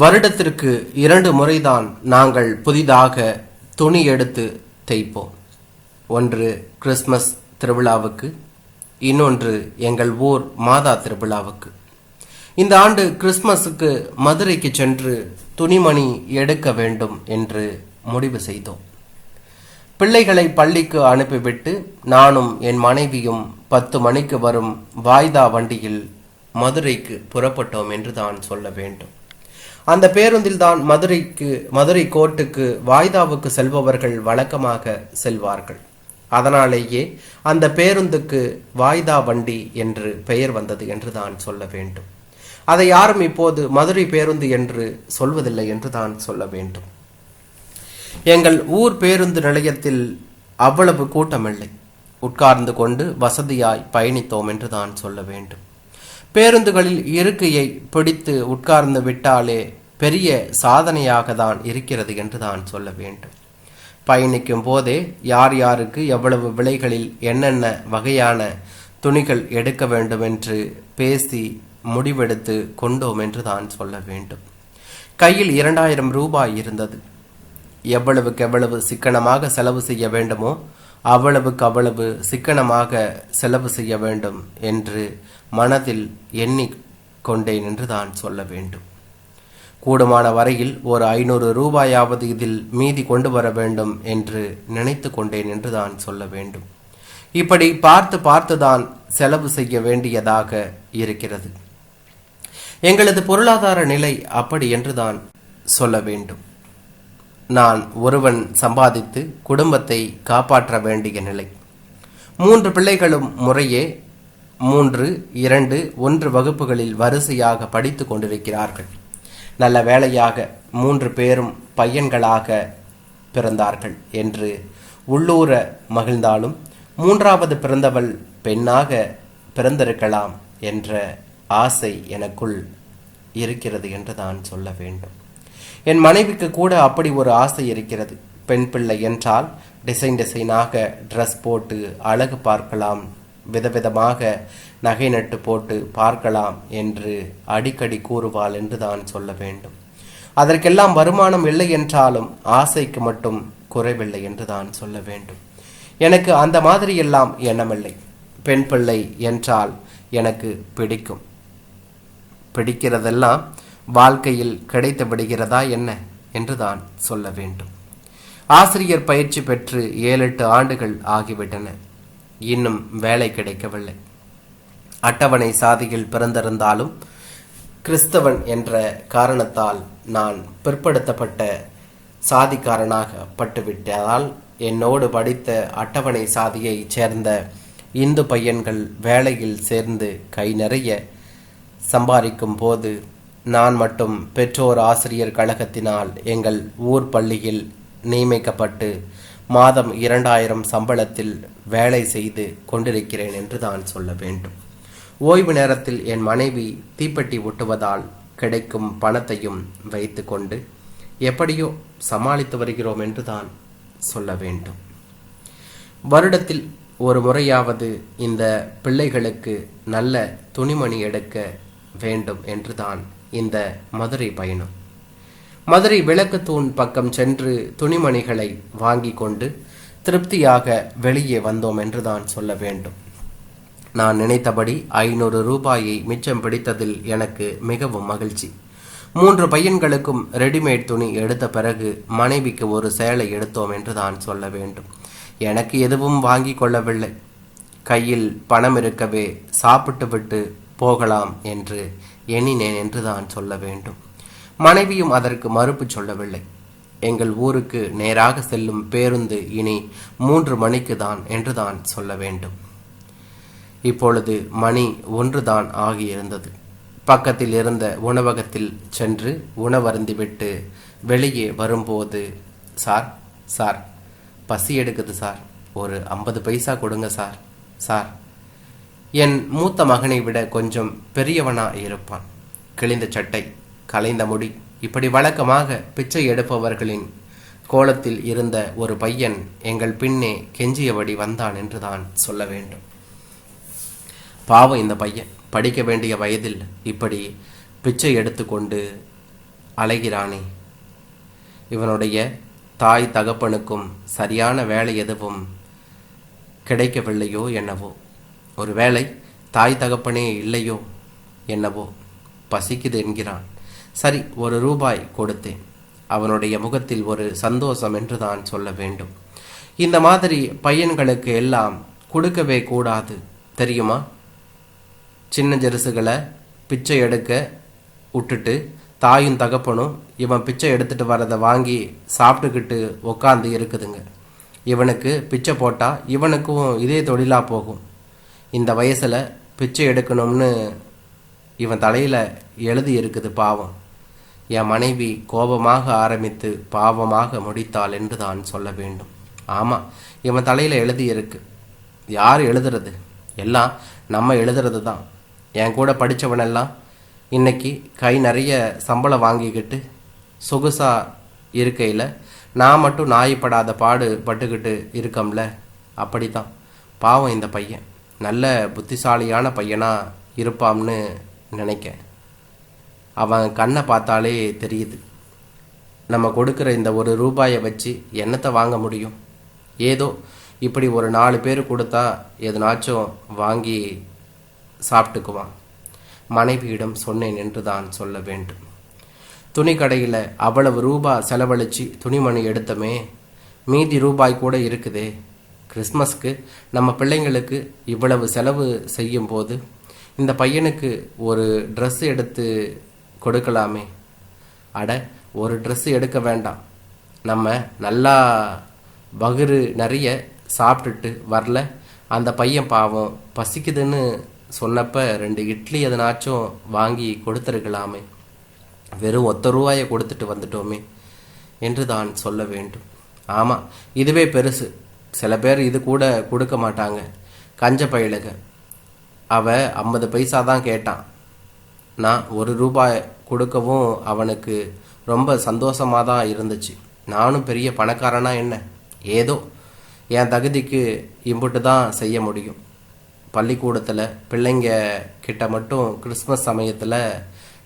வருடத்திற்கு இரண்டு முறைதான் நாங்கள் புதிதாக துணி எடுத்து தைப்போம். ஒன்று கிறிஸ்மஸ் திருவிழாவுக்கு இன்னொன்று எங்கள் ஊர் மாதா திருவிழாவுக்கு. இந்த ஆண்டு கிறிஸ்மஸுக்கு மதுரைக்கு சென்று துணிமணி எடுக்க வேண்டும் என்று முடிவு செய்தோம். பிள்ளைகளை பள்ளிக்கு அனுப்பிவிட்டு நானும் என் மனைவியும் பத்து மணிக்கு வரும் வாய்தா வண்டியில் மதுரைக்கு புறப்பட்டோம் என்று தான் சொல்ல வேண்டும். அந்த பேருந்தில் தான் மதுரைக்கு மதுரை கோர்ட்டுக்கு வாய்தாவுக்கு செல்பவர்கள் வழக்கமாக செல்வார்கள். அதனாலேயே அந்த பேருந்துக்கு வாய்தா வண்டி என்று பெயர் வந்தது என்று தான் சொல்ல வேண்டும். அதை யாரும் இப்போது மதுரை பேருந்து என்று சொல்வதில்லை என்று தான் சொல்ல வேண்டும். எங்கள் ஊர் பேருந்து நிலையத்தில் அவ்வளவு கூட்டமில்லை. உட்கார்ந்து கொண்டு வசதியாய் பயணித்தோம் என்று தான் சொல்ல வேண்டும். பேருந்துகளில் இருக்கையை பிடித்து உட்கார்ந்து விட்டாலே பெரிய சாதனையாக தான் இருக்கிறது என்று தான் சொல்ல வேண்டும். பயணிக்கும் போதே யார் யாருக்கு எவ்வளவு விலைகளில் என்னென்ன வகையான துணிகள் எடுக்க வேண்டும் என்று பேசி முடிவெடுத்து கொண்டோம் என்று தான் சொல்ல வேண்டும். கையில் இரண்டாயிரம் ரூபாய் இருந்தது. எவ்வளவுக்கு எவ்வளவு சிக்கனமாக செலவு செய்ய வேண்டுமோ அவ்வளவுக்கு அவ்வளவு சிக்கனமாக செலவு செய்ய வேண்டும் என்று மனதில் எண்ணிக்கொண்டேன் என்று தான் சொல்ல வேண்டும். கூடுமான வரையில் ஒரு ஐநூறு ரூபாயாவது இதில் மீதி கொண்டு வர வேண்டும் என்று நினைத்து கொண்டேன் என்று தான் சொல்ல வேண்டும். இப்படி பார்த்து பார்த்து தான் செலவு செய்ய வேண்டியதாக இருக்கிறது. எங்களது பொருளாதார நிலை அப்படி என்று தான் சொல்ல வேண்டும். நான் ஒருவன் சம்பாதித்து குடும்பத்தை காப்பாற்ற வேண்டிய நிலை. மூன்று பிள்ளைகளும் முறையே மூன்று இரண்டு ஒன்று வகுப்புகளில் வரிசையாக படித்து கொண்டிருக்கிறார்கள். நல்ல வேளையாக மூன்று பேரும் பையன்களாக பிறந்தார்கள் என்று உள்ளூர மகிழ்ந்தாலும் மூன்றாவது பிறந்தவள் பெண்ணாக பிறந்திருக்கலாம் என்ற ஆசை எனக்குள் இருக்கிறது என்று தான் சொல்ல வேண்டும். என் மனைவிக்கு கூட அப்படி ஒரு ஆசை இருக்கிறது. பெண் பிள்ளை என்றால் டிசைன் டிசைனாக ட்ரெஸ் போட்டு அழகு பார்க்கலாம் விதவிதமாக நகை நட்டு போட்டு பார்க்கலாம் என்று அடிக்கடி கூறுவாள் என்று தான் சொல்ல வேண்டும். அதற்கெல்லாம் வருமானம் இல்லை என்றாலும் ஆசைக்கு மட்டும் குறைவில்லை என்று தான் சொல்ல வேண்டும். எனக்கு அந்த மாதிரி எல்லாம் எண்ணமில்லை. பெண் பிள்ளை என்றால் எனக்கு பிடிக்கும். பிடிக்கிறதெல்லாம் வாழ்க்கையில் கிடைத்து விடுகிறதா என்ன என்று தான் சொல்ல வேண்டும். ஆசிரியர் பயிற்சி பெற்று ஏழு எட்டு ஆண்டுகள் ஆகிவிட்டன. இன்னும் வேலை கிடைக்கவில்லை. அட்டவணை சாதியில் பிறந்திருந்தாலும் கிறிஸ்தவன் என்ற காரணத்தால் நான் பிற்படுத்தப்பட்ட சாதிக்காரனாக பட்டுவிட்டதால் என்னோடு படித்த அட்டவணை சாதியைச் சேர்ந்த இந்து பையன்கள் வேலையில் சேர்ந்து கை நிறைய சம்பாதிக்கும் போது நான் மட்டும் பெற்றோர் ஆசிரியர் கழகத்தினால் எங்கள் ஊர் பள்ளியில் நியமிக்கப்பட்டு மாதம் இரண்டாயிரம் சம்பளத்தில் வேலை செய்து கொண்டிருக்கிறேன் என்று தான் சொல்ல வேண்டும். ஓய்வு நேரத்தில் என் மனைவி தீப்பெட்டி ஒட்டுவதால் கிடைக்கும் பணத்தையும் வைத்துக்கொண்டு எப்படியோ சமாளித்து வருகிறோம் என்று தான் சொல்ல வேண்டும். வருடத்தில் ஒரு முறையாவது இந்த பிள்ளைகளுக்கு நல்ல துணிமணி எடுக்க வேண்டும் என்றுதான் இந்த மதுரை பயணம். மதுரை விளக்குத்தூண் பக்கம் சென்று துணிமணிகளை வாங்கி கொண்டு திருப்தியாக வெளியே வந்தோம் என்றுதான் சொல்ல வேண்டும். நான் நினைத்தபடி ஐநூறு ரூபாயை மிச்சம் பிடித்ததில் எனக்கு மிகவும் மகிழ்ச்சி. மூன்று பையன்களுக்கும் ரெடிமேட் துணி எடுத்த பிறகு மனைவிக்கு ஒரு சேலை எடுத்தோம் என்று தான் சொல்ல வேண்டும். எனக்கு எதுவும் வாங்கி கொள்ளவில்லை. கையில் பணம் இருக்கவே சாப்பிட்டு விட்டு போகலாம் என்று எண்ணினேன் என்று தான் சொல்ல வேண்டும். மனைவியும் அதற்கு மறுப்பு சொல்லவில்லை. எங்கள் ஊருக்கு நேராக செல்லும் பேருந்து இனி மூன்று மணிக்கு தான் என்று தான் சொல்ல வேண்டும். இப்பொழுது மணி ஒன்றுதான் ஆகியிருந்தது. பக்கத்தில் இருந்த உணவகத்தில் சென்று உணவருந்திவிட்டு வெளியே வரும்போது சார் சார் பசி எடுக்குது சார். ஒரு ஐம்பது பைசா கொடுங்க சார் சார். என் மூத்த மகனை விட கொஞ்சம் பெரியவனா இருப்பான். கிழிந்த சட்டை கலைந்த முடி இப்படி வழக்கமாக பிச்சை எடுப்பவர்களின் கோலத்தில் இருந்த ஒரு பையன் எங்கள் பின்னே கெஞ்சியபடி வந்தான் என்று தான் சொல்ல வேண்டும். பாவம் இந்த பையன். படிக்க வேண்டிய வயதில் இப்படி பிச்சை எடுத்துக்கொண்டு அலைகிறானே. இவனுடைய தாய் தகப்பனுக்கும் சரியான வேலை எதுவும் கிடைக்கவில்லையோ என்னவோ. ஒருவேளை தாய் தகப்பனே இல்லையோ என்னவோ. பசிக்குது என்கிறான். சரி ஒரு ரூபாய் கொடுத்தேன். அவனுடைய முகத்தில் ஒரு சந்தோஷம் என்று தான் சொல்ல வேண்டும். இந்த மாதிரி பையன்களுக்கு எல்லாம் கொடுக்கவே கூடாது. தெரியுமா? சின்ன ஜெருசுகளை பிச்சை எடுக்க விட்டுட்டு தாயும் தகப்பனும் இவன் பிச்சை எடுத்துட்டு வரதை வாங்கி சாப்பிட்டுக்கிட்டு உக்காந்து இருக்குதுங்க. இவனுக்கு பிச்சை போட்டால் இவனுக்கும் இதே தொழிலாக போகும். இந்த வயசில் பிச்சை எடுக்கணும்னு இவன் தலையில் எழுதி இருக்குது பாவம். என் மனைவி கோபமாக ஆரம்பித்து பாவமாக முடித்தாள் என்று தான் சொல்ல வேண்டும். ஆமாம் இவன் தலையில் எழுதி இருக்கு. யார் எழுதுறது? எல்லாம் நம்ம எழுதுறது தான் என் கூட படித்தவனெல்லாம் இன்னைக்கு கை நிறைய சம்பளம் வாங்கிக்கிட்டு சொகுசாக இருக்கையில் நான் மட்டும் நாயப்படாத பாடு பட்டுக்கிட்டு இருக்கம்ல? அப்படி தான் பாவம் இந்த பையன். நல்ல புத்திசாலியான பையனாக இருப்பான்னு நினைக்க அவன் கண்ணை பார்த்தாலே தெரியுது. நம்ம கொடுக்குற இந்த ஒரு ரூபாயை வச்சு என்னத்தை வாங்க முடியும்? ஏதோ இப்படி ஒரு நாலு பேர் கொடுத்தா எதுனாச்சும் வாங்கி சாப்பிட்டுக்குவான். மனைவியிடம் சொன்னேன் என்று தான் சொல்ல வேண்டும். துணி கடையில் அவ்வளவு ரூபா செலவழித்து துணிமணி எடுத்தமே மீதி ரூபாய் கூட இருக்குதே. கிறிஸ்மஸ்க்கு நம்ம பிள்ளைங்களுக்கு இவ்வளவு செலவு செய்யும்போது இந்த பையனுக்கு ஒரு ட்ரெஸ் எடுத்து கொடுக்கலாமே. அட ஒரு ட்ரெஸ் எடுக்க வேண்டாம். நம்ம நல்லா பகிரு நிறைய சாப்பிட்டுட்டு வரல. அந்த பையன் பாவம் பசிக்குதுன்னு சொன்னப்ப ரெண்டு இட்லி எதனாச்சும் வாங்கி கொடுத்துருக்கலாமே. வெறும் ஒத்த ரூபாயை கொடுத்துட்டு வந்துட்டோமே என்று தான் சொல்ல வேண்டும். ஆமாம் இதுவே பெருசு. சில பேர் இது கூட கொடுக்க மாட்டாங்க. கஞ்ச பயலுக. அவ ஐம்பது பைசா தான் கேட்டான். நான் ஒரு ரூபாய் கொடுக்கவும் அவனுக்கு ரொம்ப சந்தோஷமாக தான் இருந்துச்சு. நானும் பெரிய பணக்காரனா என்ன? ஏதோ. என் தகுதிக்கு இம்புட்டு தான் செய்ய முடியும். பள்ளிக்கூடத்தில் பிள்ளைங்க கிட்ட மட்டும் கிறிஸ்மஸ் சமயத்தில்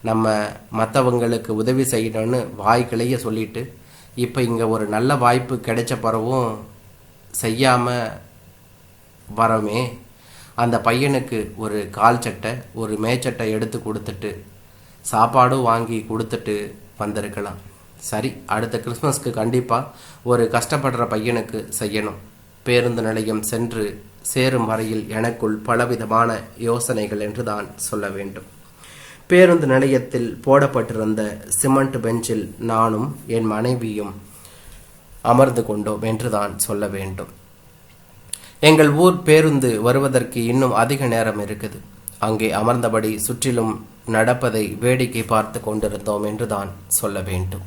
நம்ம மற்றவங்களுக்கு உதவி செய்யணும்னு வாய்க்கிளைய சொல்லிட்டு இப்போ இங்கே ஒரு நல்ல வாய்ப்பு கிடைச்ச பிறவும் செய்யாமல் வரமே. அந்த பையனுக்கு ஒரு கால் சட்டை ஒரு மேச்சட்டை எடுத்து கொடுத்துட்டு சாப்பாடும் வாங்கி கொடுத்துட்டு வந்திருக்கலாம். சரி அடுத்த கிறிஸ்மஸ்க்கு கண்டிப்பாக ஒரு கஷ்டப்படுற பையனுக்கு செய்யணும். பேருந்து நிலையம் சென்று சேரும் வரையில் எனக்குள் பலவிதமான யோசனைகள் என்று தான் சொல்ல வேண்டும். பேருந்து நிலையத்தில் போடப்பட்டிருந்த சிமெண்ட் பெஞ்சில் நானும் என் மனைவியும் அமர்ந்து கொண்டோம் என்று தான் சொல்ல வேண்டும். எங்கள் ஊர் பேருந்து வருவதற்கு இன்னும் அதிக நேரம் இருக்குது. அங்கே அமர்ந்தபடி சுற்றிலும் நடப்பதை வேடிக்கை பார்த்து கொண்டிருந்தோம் என்று தான் சொல்ல வேண்டும்.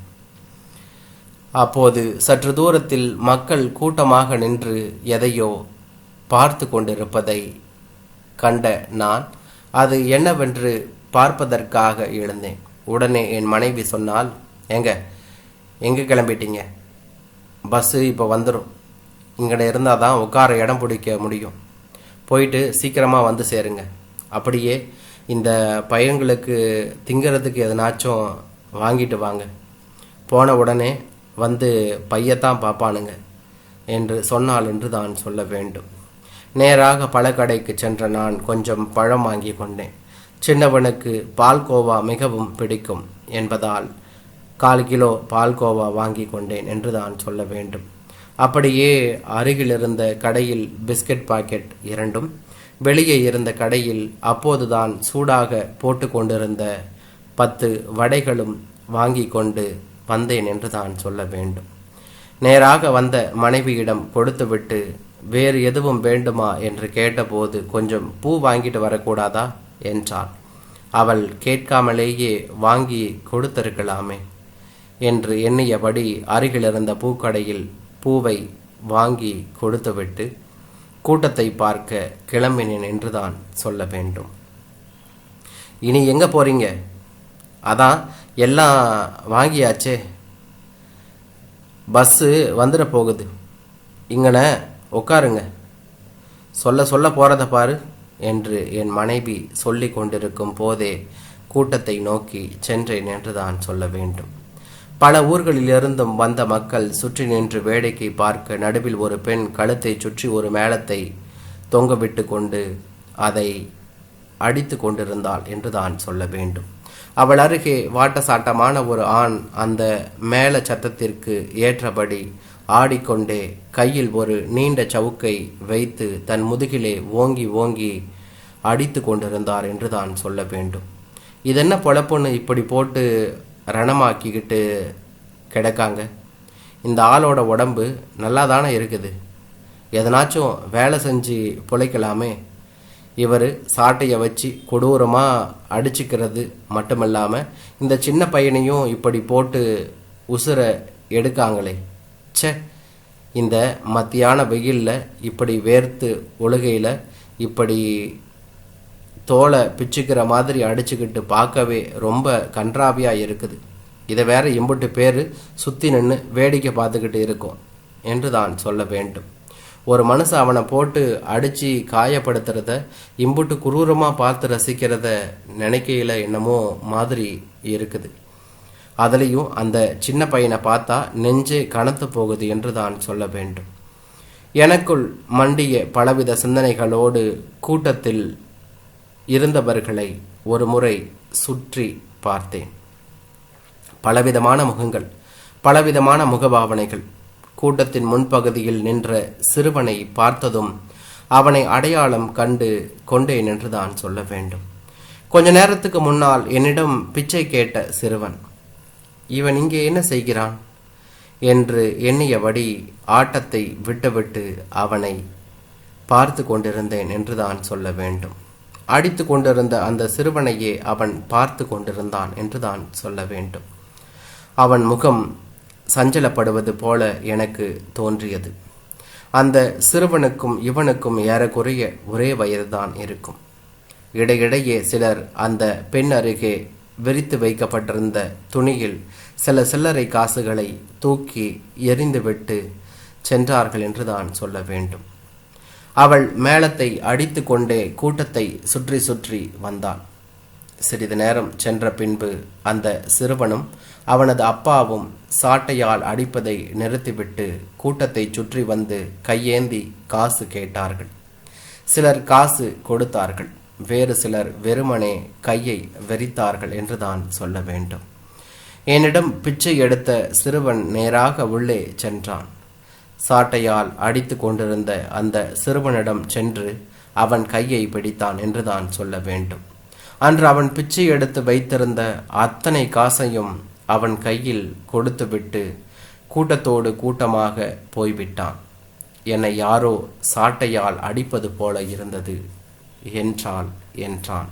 அப்போது சற்று தூரத்தில் மக்கள் கூட்டமாக நின்று எதையோ பார்த்து கொண்டிருப்பதை கண்ட நான் அது என்னவென்று பார்ப்பதற்காக எழுந்தேன். உடனே என் மனைவி சொன்னால் எங்க எங்கே கிளம்பிட்டீங்க? பஸ்ஸு இப்போ வந்துடும் இங்கே இருந்தால் தான் உட்கார இடம் பிடிக்க முடியும். போயிட்டு சீக்கிரமாக வந்து சேருங்க. அப்படியே இந்த பையன்களுக்கு திங்கிறதுக்கு எதனாச்சும் வாங்கிட்டு வாங்க. போன உடனே வந்து பையத்தான் பார்ப்பானுங்க என்று சொன்னால் என்று தான் சொல்ல வேண்டும். நேராக பழக்கடைக்கு சென்ற நான் கொஞ்சம் பழம் வாங்கி கொண்டேன். சின்னவனுக்கு பால்கோவா மிகவும் பிடிக்கும் என்பதால் கால் கிலோ பால்கோவா வாங்கி கொண்டேன் என்று தான் சொல்ல வேண்டும். அப்படியே அருகில் இருந்த கடையில் பிஸ்கட் பாக்கெட் இரண்டும் வெளியே இருந்த கடையில் அப்போதுதான் சூடாக போட்டு கொண்டிருந்த பத்து வடைகளும் வாங்கி கொண்டு வந்தேன் என்று தான் சொல்ல வேண்டும். நேராக வந்த மனைவியிடம் கொடுத்துவிட்டு வேறு எதுவும் வேண்டுமா என்று கேட்டபோது கொஞ்சம் பூ வாங்கிட்டு வரக்கூடாதா? என்றாள். அவள் கேட்காமலேயே வாங்கி கொடுத்திருக்கலாமே என்று எண்ணியபடி அருகிலிருந்த பூக்கடையில் பூவை வாங்கி கொடுத்துவிட்டு கூட்டத்தை பார்க்க கிளம்பினேன் என்றுதான் சொல்ல வேண்டும். இனி எங்க போறீங்க? அதான் எல்லாம் வாங்கியாச்சே. பஸ்ஸு வந்துட போகுது. இங்கன உட்காருங்க. சொல்ல சொல்ல போகிறத பாரு என்று என் மனைவி சொல்லி கொண்டிருக்கும் போதே கூட்டத்தை நோக்கி சென்றேன் என்று தான் சொல்ல வேண்டும். பல ஊர்களிலிருந்தும் வந்த மக்கள் சுற்றி நின்று வேடிக்கை பார்க்க நடுவில் ஒரு பெண் கழுத்தை சுற்றி ஒரு மேளத்தை தொங்கவிட்டு கொண்டு அதை அடித்து கொண்டிருந்தாள் என்று தான் சொல்ல வேண்டும். அவள் அருகே வாட்டசாட்டமான ஒரு ஆண் அந்த மேள சத்தத்திற்கு ஏற்றபடி ஆடிக்கொண்டே கையில் ஒரு நீண்ட சவுக்கை வைத்து தன் முதுகிலே ஓங்கி ஓங்கி அடித்து கொண்டிருந்தார் என்று தான் சொல்ல வேண்டும். இதென்ன பொழப்புன்னு இப்படி போட்டு ரணமாக்கிக்கிட்டு கிடக்காங்க? இந்த ஆளோட உடம்பு நல்லா தானே இருக்குது? எதனாச்சும் வேலை செஞ்சு பிழைக்கலாமே? இவர் சாட்டையை வச்சு கொடூரமாக அடிச்சுக்கிறது மட்டுமில்லாமல் இந்த சின்ன பையனையும் இப்படி போட்டு உசுரை எடுக்காங்களே? ச்சே இந்த மத்தியான வெயிலில் இப்படி வேர்த்து ஒழுகையில் இப்படி தோலை பிச்சுக்கிற மாதிரி அடிச்சுக்கிட்டு பார்க்கவே ரொம்ப கன்றாவியாக இருக்குது. இதை வேற இம்புட்டு பேர் சுற்றி நின்று வேடிக்கை பார்த்துக்கிட்டு இருக்கும் என்று தான் சொல்ல வேண்டும். ஒரு மனுஷன் அவனை போட்டு அடித்து காயப்படுத்துறத இம்புட்டு குரூரமாக பார்த்து ரசிக்கிறத நினைக்கையில் என்னமோ மாதிரி இருக்குது. அதுலேயும் அந்த சின்ன பையனை பார்த்தா நெஞ்சே கனத்து போகுது என்று தான் சொல்ல வேண்டும். எனக்குள் மண்டிய பலவித சிந்தனைகளோடு கூட்டத்தில் இருந்தவர்களை ஒரு முறை சுற்றி பார்த்தேன். பலவிதமான முகங்கள் பலவிதமான முகபாவனைகள். கூட்டத்தின் முன்பகுதியில் நின்ற சிறுவனை பார்த்ததும் அவனை அடையாளம் கண்டு கொண்டேன் என்று தான் சொல்ல வேண்டும். கொஞ்ச நேரத்துக்கு முன்னால் என்னிடம் பிச்சை கேட்ட சிறுவன் இவன் இங்கே என்ன செய்கிறான்? என்று எண்ணியபடி ஆட்டத்தை விட்டுவிட்டு அவனை பார்த்து கொண்டிருந்தேன் என்று தான் சொல்ல வேண்டும். அடித்து கொண்டிருந்த அந்த சிறுவனையே அவன் பார்த்து கொண்டிருந்தான் என்று தான் சொல்ல வேண்டும். அவன் முகம் சஞ்சலப்படுவது போல எனக்கு தோன்றியது. அந்த சிறுவனுக்கும் இவனுக்கும் ஏறக்குறைய ஒரே வயதுதான் இருக்கும். இடையிடையே சிலர் அந்த பெண் அருகே விரித்து வைக்கப்பட்டிருந்த துணியில் சில சில்லறை காசுகளை தூக்கி எறிந்துவிட்டு சென்றார்கள் என்று தான் சொல்ல வேண்டும். அவள் மேளத்தை அடித்து கொண்டே கூட்டத்தை சுற்றி சுற்றி வந்தாள் சிறிது நேரம் சென்ற பின்பு அந்த சிறுவனும் அவனது அப்பாவும் சாட்டையால் அடிப்பதை நிறுத்திவிட்டு கூட்டத்தை சுற்றி வந்து கையேந்தி காசு கேட்டார்கள். சிலர் காசு கொடுத்தார்கள். வேறு சிலர் வெறுமனே கையை வெறித்தார்கள் என்று தான் சொல்ல வேண்டும். என்னிடம் பிச்சை எடுத்த சிறுவன் நேராக உள்ளே சென்றான். சாட்டையால் அடித்து கொண்டிருந்த அந்த சிறுவனிடம் சென்று அவன் கையை பிடித்தான் என்று தான் சொல்ல வேண்டும். அன்று அவன் பிச்சை எடுத்து வைத்திருந்த அத்தனை காசையும் அவன் கையில் கொடுத்துவிட்டு கூட்டத்தோடு கூட்டமாக போய்விட்டான். என்னை யாரோ சாட்டையால் அடிப்பது போல இருந்தது என்றாள் என்றான்.